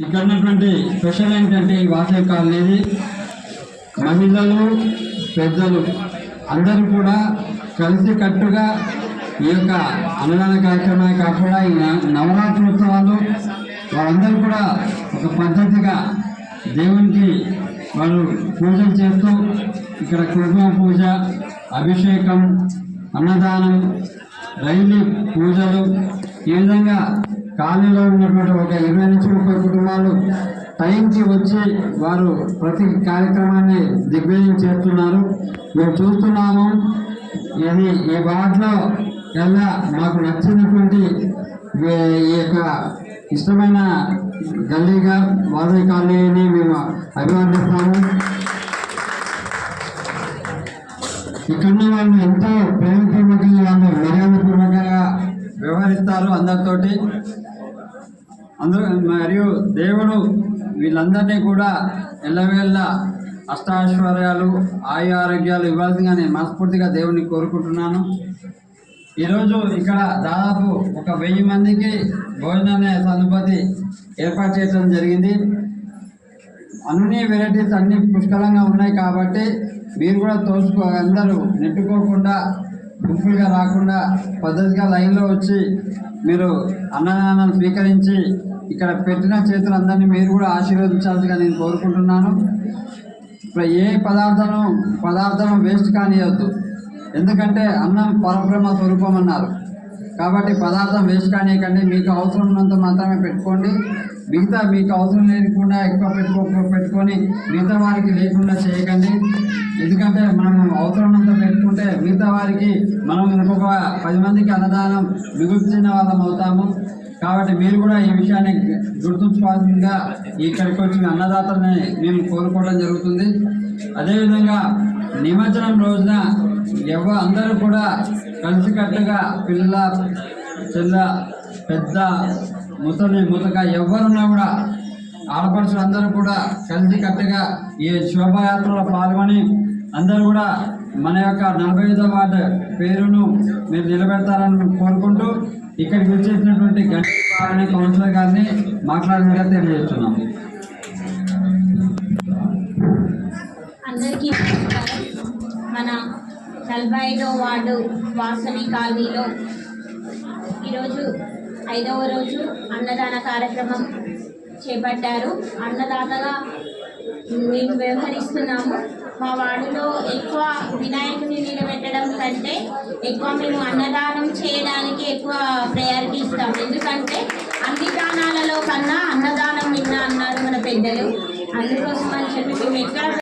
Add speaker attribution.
Speaker 1: ఇక్కడ ఉన్నటువంటి స్పెషల్ ఏంటంటే ఈ వాసవి కాలనీది మహిళలు పెద్దలు అందరూ కూడా కలిసి కట్టుగా ఈ యొక్క అన్నదాన కార్యక్రమమే కాకుండా ఈ న- నవరాత్రి ఉత్సవాలు వాళ్ళందరూ కూడా ఒక పద్ధతిగా దేవునికి వాళ్ళు పూజలు చేస్తూ ఇక్కడ కుటుంబ పూజ అభిషేకం అన్నదానం రైలు పూజలు ఈ విధంగా కాలనీలో ఉన్నటువంటి ఒక ఇరవై నుంచి ముప్పై కుటుంబాలు టైంకి వచ్చి వారు ప్రతి కార్యక్రమాన్ని దిగ్విజయం చేస్తున్నారు. మేము చూస్తున్నాము. ఇది ఈ వార్డులో ఎలా మాకు నచ్చినటువంటి ఈ- యొక్క ఇష్టమైన గల్లీగా వాసవి కాలనీని మేము అభివర్ణిస్తాము ఇక్కడ వాళ్ళు ఎంతో ప్రేమపూర్వకంగా వాళ్ళు మర్యాదపూర్వకంగా వ్యవహరిస్తారు అందరితోటి. అందరూ మరియు దేవుడు వీళ్ళందరినీ కూడా ఎల్లవేళ్ళ అష్టాశ్వర్యాలు ఆయు ఆరోగ్యాలు ఇవ్వాల్సిందిగా నేను మనస్ఫూర్తిగా దేవుని కోరుకుంటున్నాను. ఈరోజు ఇక్కడ దాదాపు ఒక వెయ్యి మందికి భోజనాన్ని సదుపతి ఏర్పాటు చేయడం జరిగింది. అన్ని వెరైటీస్ అన్ని పుష్కలంగా ఉన్నాయి కాబట్టి మీరు కూడా తోసుకో అందరూ నెట్టుకోకుండా గుంపులుగా రాకుండా పద్ధతిగా లైన్లో వచ్చి మీరు అన్నదానాన్ని స్వీకరించి ఇక్కడ పెట్టిన చేతులందరినీ మీరు కూడా ఆశీర్వదించాల్సిగా నేను కోరుకుంటున్నాను. ఇప్పుడు ఏ పదార్థం పదార్థం వేస్ట్ కానియద్దు. ఎందుకంటే అన్నం పరబ్రహ్మ స్వరూపం అన్నారు కాబట్టి పదార్థం వేస్ట్ కానియకండి. మీకు అవసరం ఉన్నంత మాత్రమే పెట్టుకోండి. మిగతా మీకు అవసరం లేకుండా ఎక్కువ పెట్టుకో పెట్టుకొని మిగతా వారికి లేకుండా చేయకండి. ఎందుకంటే మనం అవసరం ఉన్నంత పెట్టుకుంటే మిగతా వారికి మనం ఇంకొక పది మందికి అన్నదానం మిగుల్చిన వాళ్ళం అవుతాము. కాబట్టి మీరు కూడా ఈ విషయాన్ని గుర్తుంచుకోవాల్సిందిగా ఇక్కడికి వచ్చి మీ మేము కోరుకోవడం జరుగుతుంది. అదేవిధంగా నిమజ్జనం రోజున ఎవ అందరూ కూడా కలిసికట్టుగా పిల్ల చెల్ల పెద్ద ముసలి ముతక ఎవరున్నా కూడా ఆడపడుచులు అందరూ కూడా కలిసికట్టుగా ఈ శోభాయాత్రలో పాల్గొని అందరూ కూడా మన యొక్క నలభై ఐదో వార్డు పేరును మీరు నిలబెడతారని కోరుకుంటూ ఇక్కడికి వచ్చేసినటువంటి గంట కౌన్సిలర్ గారిని మాట్లాడినగా తెలియజేస్తున్నాం.
Speaker 2: అందరికీ నమస్కారం. మన నలభై ఐదో వార్డు వాసవి కాలనీలో ఈరోజు ఐదవ రోజు అన్నదాన కార్యక్రమం చేపట్టారు. అన్నదాతగా మేము వ్యవహరిస్తున్నాము. మా వార్డులో ఎక్కువ వినాయకుని నిలబెట్టడం కంటే ఎక్కువ మేము అన్నదానం చేయడానికి ఎక్కువ ప్రయారిటీ ఇస్తాం. ఎందుకంటే అన్ని దానాలలో కన్నా అన్నదానం విన్నా అన్నారు మన పెద్దలు. అందుకోసం అని చెప్పి మేము ఎక్కడ